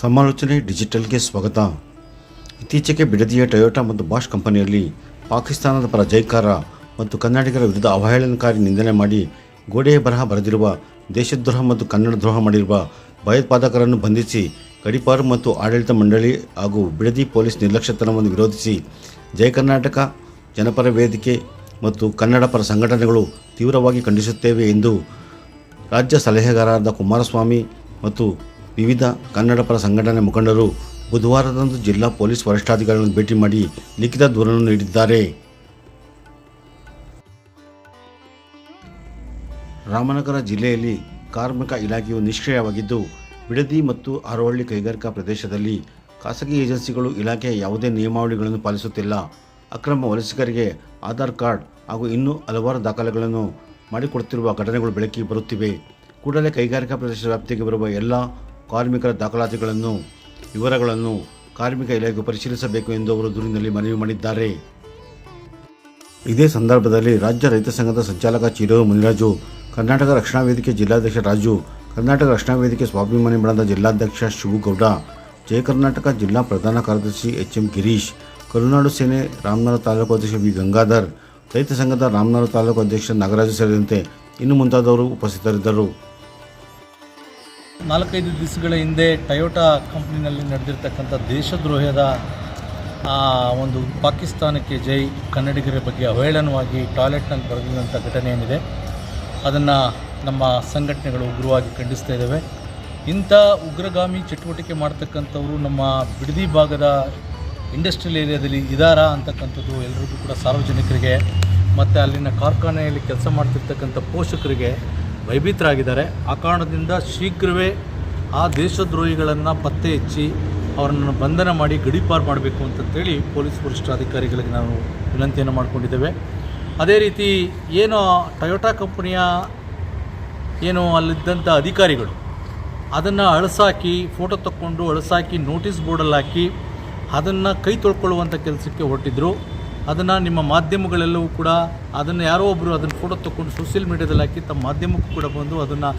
ಸಮಾಲೋಚನೆ ಡಿಜಿಟಲ್ಗೆ ಸ್ವಾಗತ. ಇತ್ತೀಚೆಗೆ ಬಿಡದಿಯ ಟೊಯೋಟಾ ಮತ್ತು ಬಾಷ್ ಕಂಪನಿಯಲ್ಲಿ ಪಾಕಿಸ್ತಾನದ ಪರ ಜೈಕಾರ ಮತ್ತು ಕನ್ನಡಿಗರ ವಿರುದ್ಧ ಅವಹೇಳನಕಾರಿ ನಿಂದನೆ ಮಾಡಿ ಗೋಡೆಯ ಬರಹ ಬರೆದಿರುವ, ದೇಶದ್ರೋಹ ಮತ್ತು ಕನ್ನಡ ದ್ರೋಹ ಮಾಡಿರುವ ಭಯೋತ್ಪಾದಕರನ್ನು ಬಂಧಿಸಿ ಗಡಿಪಾರು ಮತ್ತು ಆಡಳಿತ ಮಂಡಳಿ ಹಾಗೂ ಬಿಡದಿ ಪೊಲೀಸ್ ನಿರ್ಲಕ್ಷ್ಯತನವನ್ನು ವಿರೋಧಿಸಿ ಜಯ ಕರ್ನಾಟಕ, ಜನಪರ ವೇದಿಕೆ ಮತ್ತು ಕನ್ನಡ ಪರ ಸಂಘಟನೆಗಳು ತೀವ್ರವಾಗಿ ಖಂಡಿಸುತ್ತೇವೆ ಎಂದು ರಾಜ್ಯ ಸಲಹೆಗಾರರಾದ ಕುಮಾರಸ್ವಾಮಿ ಮತ್ತು ವಿವಿಧ ಕನ್ನಡ ಪರ ಸಂಘಟನೆ ಮುಖಂಡರು ಬುಧವಾರದಂದು ಜಿಲ್ಲಾ ಪೊಲೀಸ್ ವರಿಷ್ಠಾಧಿಕಾರಿಗಳನ್ನು ಭೇಟಿ ಮಾಡಿ ಲಿಖಿತ ದೂರನ್ನು ನೀಡಿದ್ದಾರೆ. ರಾಮನಗರ ಜಿಲ್ಲೆಯಲ್ಲಿ ಕಾರ್ಮಿಕ ಇಲಾಖೆಯು ನಿಷ್ಕ್ರಿಯವಾಗಿದ್ದು, ಬಿಡದಿ ಮತ್ತು ಅರೋಹಳ್ಳಿ ಕೈಗಾರಿಕಾ ಪ್ರದೇಶದಲ್ಲಿ ಖಾಸಗಿ ಏಜೆನ್ಸಿಗಳು ಇಲಾಖೆಯ ಯಾವುದೇ ನಿಯಮಾವಳಿಗಳನ್ನು ಪಾಲಿಸುತ್ತಿಲ್ಲ. ಅಕ್ರಮ ವಲಸಿಗರಿಗೆ ಆಧಾರ್ ಕಾರ್ಡ್ ಹಾಗೂ ಇನ್ನೂ ಹಲವಾರು ದಾಖಲೆಗಳನ್ನು ಮಾಡಿಕೊಡುತ್ತಿರುವ ಘಟನೆಗಳು ಬೆಳಕಿಗೆ ಬರುತ್ತಿವೆ. ಕೂಡಲೇ ಕೈಗಾರಿಕಾ ಪ್ರದೇಶದ ವ್ಯಾಪ್ತಿಗೆ ಬರುವ ಎಲ್ಲ ಕಾರ್ಮಿಕರ ದಾಖಲಾತಿಗಳನ್ನು, ವಿವರಗಳನ್ನು ಕಾರ್ಮಿಕ ಇಲಾಖೆ ಪರಿಶೀಲಿಸಬೇಕು ಎಂದು ಅವರು ದೂರಿನಲ್ಲಿ ಮನವಿ ಮಾಡಿದ್ದಾರೆ. ಇದೇ ಸಂದರ್ಭದಲ್ಲಿ ರಾಜ್ಯ ರೈತ ಸಂಘದ ಸಂಚಾಲಕ ಚಿರೋ ಮುನಿರಾಜು, ಕರ್ನಾಟಕ ರಕ್ಷಣಾ ವೇದಿಕೆ ಜಿಲ್ಲಾಧ್ಯಕ್ಷ ರಾಜು, ಕರ್ನಾಟಕ ರಕ್ಷಣಾ ವೇದಿಕೆ ಸ್ವಾಭಿಮಾನಿ ಬಣದ ಜಿಲ್ಲಾಧ್ಯಕ್ಷ ಶಿವಗೌಡ, ಜಯ ಕರ್ನಾಟಕ ಜಿಲ್ಲಾ ಪ್ರಧಾನ ಕಾರ್ಯದರ್ಶಿ ಎಚ್ ಎಂ ಗಿರೀಶ್, ಕರುನಾಡು ಸೇನೆ ರಾಮನಗರ ತಾಲೂಕು ಅಧ್ಯಕ್ಷ ವಿ ಗಂಗಾಧರ್, ರೈತ ಸಂಘದ ರಾಮನಗರ ತಾಲೂಕು ಅಧ್ಯಕ್ಷ ನಾಗರಾಜು ಸೇರಿದಂತೆ ಇನ್ನು ಮುಂತಾದವರು ಉಪಸ್ಥಿತರಿದ್ದರು. ನಾಲ್ಕೈದು ದಿವಸಗಳ ಹಿಂದೆ ಟಯೋಟಾ ಕಂಪ್ನಿನಲ್ಲಿ ನಡೆದಿರ್ತಕ್ಕಂಥ ದೇಶದ್ರೋಹದ ಒಂದು ಪಾಕಿಸ್ತಾನಕ್ಕೆ ಜೈ, ಕನ್ನಡಿಗರ ಬಗ್ಗೆ ಅವಹೇಳನವಾಗಿ ಟಾಯ್ಲೆಟ್ನಲ್ಲಿ ಬರೆದಿರುವಂಥ ಘಟನೆ ಏನಿದೆ, ಅದನ್ನು ನಮ್ಮ ಸಂಘಟನೆಗಳು ಉಗ್ರವಾಗಿ ಖಂಡಿಸ್ತಾ ಇದ್ದಾವೆ. ಇಂಥ ಉಗ್ರಗಾಮಿ ಚಟುವಟಿಕೆ ಮಾಡ್ತಕ್ಕಂಥವರು ನಮ್ಮ ಬಿಡದಿ ಭಾಗದ ಇಂಡಸ್ಟ್ರಿಯಲ್ ಏರಿಯಾದಲ್ಲಿ ಇದಾರಾ ಅಂತಕ್ಕಂಥದ್ದು ಎಲ್ರಿಗೂ ಕೂಡ ಸಾರ್ವಜನಿಕರಿಗೆ, ಮತ್ತು ಅಲ್ಲಿನ ಕಾರ್ಖಾನೆಯಲ್ಲಿ ಕೆಲಸ ಮಾಡ್ತಿರ್ತಕ್ಕಂಥ ಪೋಷಕರಿಗೆ ಭಯಭೀತರಾಗಿದ್ದಾರೆ ಆ ಕಾರಣದಿಂದ ಶೀಘ್ರವೇ ಆ ದೇಶದ್ರೋಹಿಗಳನ್ನು ಪತ್ತೆ ಹಚ್ಚಿ ಅವರನ್ನು ಬಂಧನ ಮಾಡಿ ಗಡೀಪಾರು ಮಾಡಬೇಕು ಅಂತಂತೇಳಿ ಪೊಲೀಸ್ ವರಿಷ್ಠಾಧಿಕಾರಿಗಳಿಗೆ ನಾವು ವಿನಂತಿಯನ್ನು ಮಾಡಿಕೊಂಡಿದ್ದೇವೆ. ಅದೇ ರೀತಿ ಏನು ಟೊಯೋಟಾ ಕಂಪನಿಯ ಏನು ಅಲ್ಲಿದ್ದಂಥ ಅಧಿಕಾರಿಗಳು ಅದನ್ನು ಅಳಸಾಕಿ, ಫೋಟೋ ತಕ್ಕೊಂಡು ಅಳಸಾಕಿ, ನೋಟಿಸ್ ಬೋರ್ಡಲ್ಲಿ ಹಾಕಿ ಅದನ್ನು ಕೈ ತೊಳ್ಕೊಳ್ಳುವಂಥ ಕೆಲಸಕ್ಕೆ ಹೊರಟಿದ್ರು. ಅದನ್ನು ನಿಮ್ಮ ಮಾಧ್ಯಮಗಳೆಲ್ಲವೂ ಕೂಡ ಅದನ್ನು ಯಾರೋ ಒಬ್ಬರು ಅದನ್ನು ಫೋಟೋ ತಗೊಂಡು ಸೋಷಿಯಲ್ ಮೀಡ್ಯಾದಲ್ಲಿ ಹಾಕಿ ತಮ್ಮ ಮಾಧ್ಯಮಕ್ಕೂ ಕೂಡ ಬಂದು ಅದನ್ನು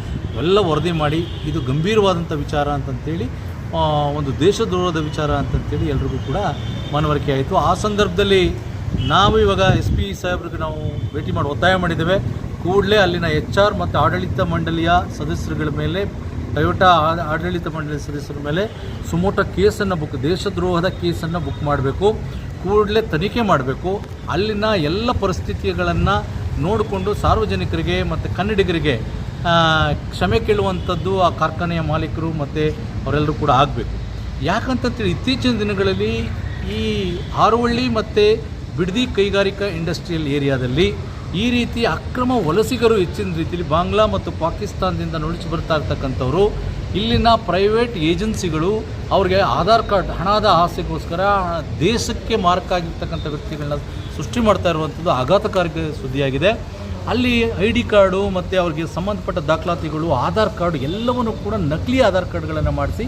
ಎಲ್ಲ ವರದಿ ಮಾಡಿ, ಇದು ಗಂಭೀರವಾದಂಥ ವಿಚಾರ ಅಂತಂಥೇಳಿ ಒಂದು ದೇಶದ್ರೋಹದ ವಿಚಾರ ಅಂತಂಥೇಳಿ ಎಲ್ರಿಗೂ ಕೂಡ ಮನವರಿಕೆ ಆಯಿತು. ಆ ಸಂದರ್ಭದಲ್ಲಿ ನಾವು ಇವಾಗ ಎಸ್ ಪಿ ಸಾಹೇಬ್ರಿಗೆ ನಾವು ಭೇಟಿ ಮಾಡಿ ಒತ್ತಾಯ ಮಾಡಿದ್ದೇವೆ. ಕೂಡಲೇ ಅಲ್ಲಿನ ಎಚ್ ಆರ್ ಮತ್ತು ಆಡಳಿತ ಮಂಡಳಿಯ ಸದಸ್ಯರುಗಳ ಮೇಲೆ ಟೊಯೋಟಾ ಆಡಳಿತ ಮಂಡಳಿ ಸದಸ್ಯರ ಮೇಲೆ ಸುಮೋಟ ಕೇಸನ್ನು ಬುಕ್ ದೇಶದ್ರೋಹದ ಕೇಸನ್ನು ಬುಕ್ ಮಾಡಬೇಕು. ಕೂಡಲೇ ತನಿಖೆ ಮಾಡಬೇಕು. ಅಲ್ಲಿನ ಎಲ್ಲ ಪರಿಸ್ಥಿತಿಗಳನ್ನು ನೋಡಿಕೊಂಡು ಸಾರ್ವಜನಿಕರಿಗೆ ಮತ್ತು ಕನ್ನಡಿಗರಿಗೆ ಕ್ಷಮೆ ಕೇಳುವಂಥದ್ದು ಆ ಕಾರ್ಖಾನೆಯ ಮಾಲೀಕರು ಮತ್ತು ಅವರೆಲ್ಲರೂ ಕೂಡ ಆಗಬೇಕು. ಯಾಕಂತಂದರೆ ಇತ್ತೀಚಿನ ದಿನಗಳಲ್ಲಿ ಈ ಹಾರುವಳ್ಳಿ ಮತ್ತು ಬಿಡದಿ ಕೈಗಾರಿಕಾ ಇಂಡಸ್ಟ್ರಿಯಲ್ ಏರಿಯಾದಲ್ಲಿ ಈ ರೀತಿ ಅಕ್ರಮ ವಲಸಿಗರು ಹೆಚ್ಚಿನ ರೀತಿಯಲ್ಲಿ ಬಾಂಗ್ಲಾ ಮತ್ತು ಪಾಕಿಸ್ತಾನದಿಂದ ನುಳಿಸಿ ಬರ್ತಾ ಇರ್ತಕ್ಕಂಥವ್ರು ಇಲ್ಲಿನ ಪ್ರೈವೇಟ್ ಏಜೆನ್ಸಿಗಳು ಅವ್ರಿಗೆ ಆಧಾರ್ ಕಾರ್ಡ್, ಹಣದ ಆಸೆಗೋಸ್ಕರ ದೇಶಕ್ಕೆ ಮಾರ್ಕ್ ಆಗಿರ್ತಕ್ಕಂಥ ವ್ಯಕ್ತಿಗಳನ್ನ ಸೃಷ್ಟಿ ಮಾಡ್ತಾ ಇರುವಂಥದ್ದು ಆಘಾತಕಾರಿ ಸುದ್ದಿಯಾಗಿದೆ. ಅಲ್ಲಿ ಐ ಡಿ ಕಾರ್ಡು ಮತ್ತು ಅವ್ರಿಗೆ ಸಂಬಂಧಪಟ್ಟ ದಾಖಲಾತಿಗಳು, ಆಧಾರ್ ಕಾರ್ಡ್ ಎಲ್ಲವನ್ನು ಕೂಡ ನಕಲಿ ಆಧಾರ್ ಕಾರ್ಡ್ಗಳನ್ನು ಮಾಡಿಸಿ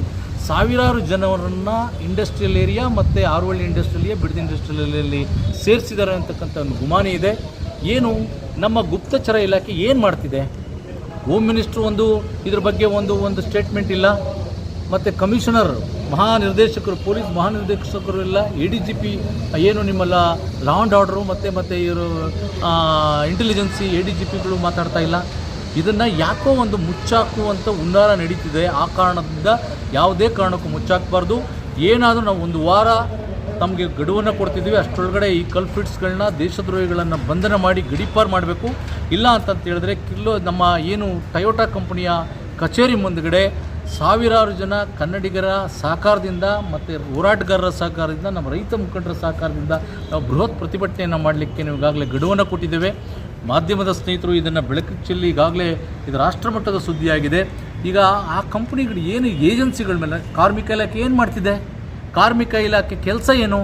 ಸಾವಿರಾರು ಜನರನ್ನು ಇಂಡಸ್ಟ್ರಿಯಲ್ ಏರಿಯಾ ಮತ್ತು Aruvalli industrial area, Bidadi industrial ಸೇರಿಸಿದ್ದಾರೆ ಅಂತಕ್ಕಂಥ ಒಂದು ಗುಮಾನಿ ಇದೆ. ಏನು ನಮ್ಮ ಗುಪ್ತಚರ ಇಲಾಖೆ ಏನು ಮಾಡ್ತಿದೆ? ಹೋಮ್ ಮಿನಿಸ್ಟ್ರು ಒಂದು, ಇದ್ರ ಬಗ್ಗೆ ಒಂದು ಒಂದು ಸ್ಟೇಟ್ಮೆಂಟ್ ಇಲ್ಲ. ಮತ್ತು ಕಮಿಷನರ್ ಮಹಾನಿರ್ದೇಶಕರು ಪೊಲೀಸ್ ಮಹಾನಿರ್ದೇಶಕರು ಇಲ್ಲ. ಎ ಡಿ ಜಿ ಪಿ ಏನು ನಿಮ್ಮಲ್ಲ ಲಾ ಆ್ಯಂಡ್ ಆರ್ಡ್ರು ಮತ್ತು ಮತ್ತು ಇವರು ಇಂಟೆಲಿಜೆನ್ಸಿ ಎ ಡಿ ಜಿ ಪಿಗಳು ಮಾತಾಡ್ತಾ ಇಲ್ಲ. ಇದನ್ನು ಯಾಕೋ ಒಂದು ಮುಚ್ಚಾಕುವಂಥ ಹುನ್ನಾರ ನಡೀತಿದೆ. ಆ ಕಾರಣದಿಂದ ಯಾವುದೇ ಕಾರಣಕ್ಕೂ ಮುಚ್ಚಾಕಬಾರ್ದು. ಏನಾದರೂ ನಾವು ಒಂದು ವಾರ ತಮಗೆ ಗಡುವನ್ನು ಕೊಡ್ತಿದ್ದೀವಿ ಅಷ್ಟರೊಳಗಡೆ ಈ ಕಲ್ಫಿಟ್ಸ್ಗಳನ್ನ ದೇಶದ್ರೋಹಿಗಳನ್ನು ಬಂಧನ ಮಾಡಿ, ಗಡೀಪಾರು ಮಾಡಬೇಕು. ಇಲ್ಲ ಅಂತಂತ ಹೇಳಿದ್ರೆ ಕಿಲ್ಲೋ ನಮ್ಮ ಏನು ಟೊಯೋಟಾ ಕಂಪನಿಯ ಕಚೇರಿ ಮುಂದುಗಡೆ ಸಾವಿರಾರು ಜನ ಕನ್ನಡಿಗರ ಸಹಕಾರದಿಂದ ಮತ್ತು ಹೋರಾಟಗಾರರ ಸಹಕಾರದಿಂದ, ನಮ್ಮ ರೈತ ಮುಖಂಡರ ಸಹಕಾರದಿಂದ ನಾವು ಬೃಹತ್ ಪ್ರತಿಭಟನೆಯನ್ನು ಮಾಡಲಿಕ್ಕೆ ನಾವು ಈಗಾಗಲೇ ಗಡುವನ್ನು ಕೊಟ್ಟಿದ್ದೇವೆ. ಮಾಧ್ಯಮದ ಸ್ನೇಹಿತರು ಇದನ್ನು ಬೆಳಕಿಗೆ ಚೆಲ್ಲಿ ಈಗಾಗಲೇ ಇದು ರಾಷ್ಟ್ರಮಟ್ಟದ ಸುದ್ದಿಯಾಗಿದೆ. ಈಗ ಆ ಕಂಪ್ನಿಗಳು ಏನು ಏಜೆನ್ಸಿಗಳ ಮೇಲೆ ಕಾರ್ಮಿಕ ಇಲಾಖೆ ಏನು ಮಾಡ್ತಿದೆ? ಕಾರ್ಮಿಕ ಇಲಾಖೆ ಕೆಲಸ ಏನು?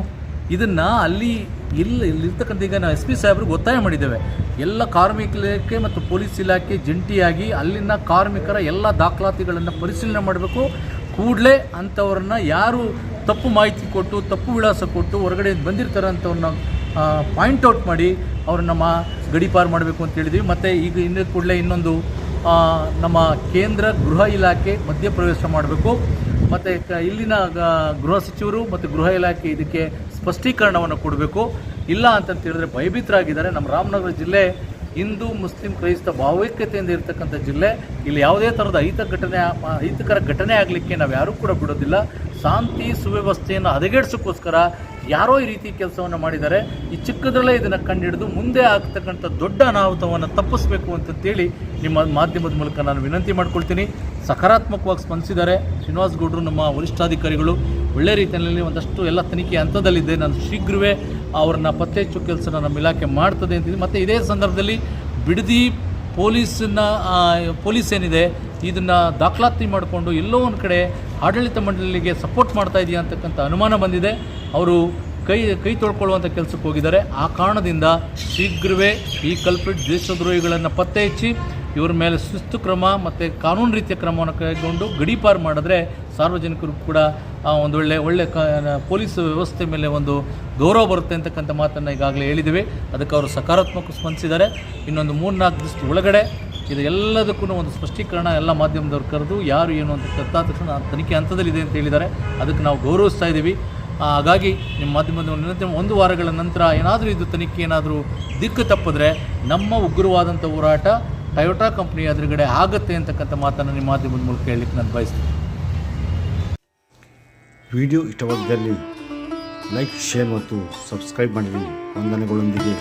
ಇದನ್ನು ಅಲ್ಲಿ ಇಲ್ಲಿ ಇಲ್ಲಿರ್ತಕ್ಕಂಥ ಈಗ ನಾವು ಎಸ್ ಪಿ ಸಾಹೇಬ್ರಿಗೆ ಒತ್ತಾಯ ಮಾಡಿದ್ದೇವೆ. ಎಲ್ಲ ಕಾರ್ಮಿಕ ಇಲಾಖೆ ಮತ್ತು ಪೊಲೀಸ್ ಇಲಾಖೆ ಜಂಟಿಯಾಗಿ ಅಲ್ಲಿನ ಕಾರ್ಮಿಕರ ಎಲ್ಲ ದಾಖಲಾತಿಗಳನ್ನು ಪರಿಶೀಲನೆ ಮಾಡಬೇಕು. ಕೂಡಲೇ ಅಂಥವ್ರನ್ನ ಯಾರು ತಪ್ಪು ಮಾಹಿತಿ ಕೊಟ್ಟು, ತಪ್ಪು ವಿಳಾಸ ಕೊಟ್ಟು ಹೊರಗಡೆ ಬಂದಿರ್ತಾರೆ ಅಂಥವ್ರನ್ನ ಪಾಯಿಂಟ್ ಔಟ್ ಮಾಡಿ ಅವ್ರನ್ನ ಮಾ ಗಡಿಪಾರು ಮಾಡಬೇಕು ಅಂತ ಹೇಳಿದ್ವಿ. ಮತ್ತು ಈಗ ಇನ್ನೂ ಕೂಡಲೇ ಇನ್ನೊಂದು ನಮ್ಮ ಕೇಂದ್ರ ಗೃಹ ಇಲಾಖೆ ಮಧ್ಯಪ್ರವೇಶ ಮಾಡಬೇಕು. ಮತ್ತು ಇಲ್ಲಿನ ಗೃಹ ಸಚಿವರು ಮತ್ತು ಗೃಹ ಇಲಾಖೆ ಇದಕ್ಕೆ ಸ್ಪಷ್ಟೀಕರಣವನ್ನು ಕೊಡಬೇಕು. ಇಲ್ಲ ಅಂತಂತ ಹೇಳಿದ್ರೆ ಭಯಭೀತರಾಗಿದ್ದಾರೆ. ನಮ್ಮ ರಾಮನಗರ ಜಿಲ್ಲೆ ಹಿಂದೂ ಮುಸ್ಲಿಂ ಕ್ರೈಸ್ತ ಭಾವೈಕ್ಯತೆಯಿಂದ ಇರತಕ್ಕಂಥ ಜಿಲ್ಲೆ, ಇಲ್ಲಿ ಯಾವುದೇ ಥರದ ಅಹಿತ ಘಟನೆ, ಅಹಿತಕರ ಘಟನೆ ಆಗಲಿಕ್ಕೆ ನಾವು ಯಾರೂ ಕೂಡ ಬಿಡೋದಿಲ್ಲ. ಶಾಂತಿ ಸುವ್ಯವಸ್ಥೆಯನ್ನು ಹದಗೆಡಿಸೋಕ್ಕೋಸ್ಕರ ಯಾರೋ ಈ ರೀತಿ ಕೆಲಸವನ್ನು ಮಾಡಿದ್ದಾರೆ. ಈ ಚಿಕ್ಕದ್ರಲ್ಲೇ ಇದನ್ನು ಕಂಡುಹಿಡಿದು ಮುಂದೆ ಆಗ್ತಕ್ಕಂಥ ದೊಡ್ಡ ಅನಾಹುತವನ್ನು ತಪ್ಪಿಸಬೇಕು ಅಂತಂತೇಳಿ ನಿಮ್ಮ ಮಾಧ್ಯಮದ ಮೂಲಕ ನಾನು ವಿನಂತಿ ಮಾಡ್ಕೊಳ್ತೀನಿ. ಸಕಾರಾತ್ಮಕವಾಗಿ ಸ್ಪಂದಿಸಿದ್ದಾರೆ. ಶ್ರೀನಿವಾಸ್ ಗೌಡರು, ನಮ್ಮ ವರಿಷ್ಠಾಧಿಕಾರಿಗಳು ಒಳ್ಳೆ ರೀತಿಯಲ್ಲಿ ಒಂದಷ್ಟು ಎಲ್ಲ ತನಿಖೆ ಹಂತದಲ್ಲಿದೆ. ನಾನು ಶೀಘ್ರವೇ ಅವ್ರನ್ನ ಪತ್ತೆ ಹಚ್ಚೋ ಕೆಲಸನ ನಮ್ಮ ಇಲಾಖೆ ಮಾಡ್ತದೆ ಅಂತಿದೆ. ಮತ್ತು ಇದೇ ಸಂದರ್ಭದಲ್ಲಿ ಬಿಡದಿ ಪೊಲೀಸನ್ನ ಪೊಲೀಸ್ ಏನಿದೆ, ಇದನ್ನು ದಾಖಲಾತಿ ಮಾಡಿಕೊಂಡು ಎಲ್ಲೋ ಒಂದು ಕಡೆ ಆಡಳಿತ ಮಂಡಳಿಗೆ ಸಪೋರ್ಟ್ ಮಾಡ್ತಾ ಇದೆಯಾ ಅಂತಕ್ಕಂಥ ಅನುಮಾನ ಬಂದಿದೆ. ಅವರು ಕೈ ಕೈ ತೊಳ್ಕೊಳ್ಳುವಂಥ ಕೆಲಸಕ್ಕೆ ಹೋಗಿದ್ದಾರೆ. ಆ ಕಾರಣದಿಂದ ಶೀಘ್ರವೇ ಈ ಕಲ್ಪಿಟ್ ದೇಶದ್ರೋಹಿಗಳನ್ನು ಪತ್ತೆ ಹಚ್ಚಿ ಇವರ ಮೇಲೆ ಶಿಸ್ತು ಕ್ರಮ ಮತ್ತು ಕಾನೂನು ರೀತಿಯ ಕ್ರಮವನ್ನು ಕೈಗೊಂಡು ಗಡೀಪಾರು ಮಾಡಿದ್ರೆ ಸಾರ್ವಜನಿಕರು ಕೂಡ ಒಂದು ಒಳ್ಳೆ ಒಳ್ಳೆ ಕ ಪೊಲೀಸ್ ವ್ಯವಸ್ಥೆ ಮೇಲೆ ಒಂದು ಗೌರವ ಬರುತ್ತೆ ಅಂತಕ್ಕಂಥ ಮಾತನ್ನು ಈಗಾಗಲೇ ಹೇಳಿದ್ದೀವಿ ಅದಕ್ಕೆ ಅವರು ಸಕಾರಾತ್ಮಕ ಸ್ಪಂದಿಸಿದ್ದಾರೆ. ಇನ್ನೊಂದು ಮೂರ್ನಾಲ್ಕು ದಿವಸದ ಒಳಗಡೆ ಇದು ಎಲ್ಲದಕ್ಕೂ ಒಂದು ಸ್ಪಷ್ಟೀಕರಣ ಎಲ್ಲ ಮಾಧ್ಯಮದವ್ರು ಕರೆದು, ಯಾರು ಏನು ಅಂತ ಗೊತ್ತಾದ ತಕ್ಷಣ ತನಿಖೆ ಹಂತದಲ್ಲಿದೆ ಅಂತ ಹೇಳಿದ್ದಾರೆ. ಅದಕ್ಕೆ ನಾವು ಗೌರವಿಸ್ತಾ ಇದ್ದೀವಿ. ಹಾಗಾಗಿ ನಿಮ್ಮ ಮಾಧ್ಯಮದ ಒಂದು ವಾರಗಳ ನಂತರ ಏನಾದರೂ ಇದು ತನಿಖೆ ಏನಾದರೂ ದಿಕ್ಕು ತಪ್ಪಿದ್ರೆ ನಮ್ಮ ಉಗ್ರವಾದಂಥ ಹೋರಾಟ ಟಯೋಟಾ ಕಂಪ್ನಿ ಎದುರುಗಡೆ ಆಗುತ್ತೆ ಅಂತಕ್ಕಂಥ ಮಾತನ್ನು ನಿಮ್ಮ ಮಾಧ್ಯಮದ ಮೂಲಕ ಹೇಳಲಿಕ್ಕೆ ನಾನು ಬಯಸ್ತೀನಿ. ವಿಡಿಯೋ ಇಷ್ಟವಾದಲ್ಲಿ ಲೈಕ್ ಶೇರ್ ಮತ್ತು ಸಬ್ಸ್ಕ್ರೈಬ್ ಮಾಡಿರಿ. ವಂದನೆಗಳೊಂದಿಗೆ.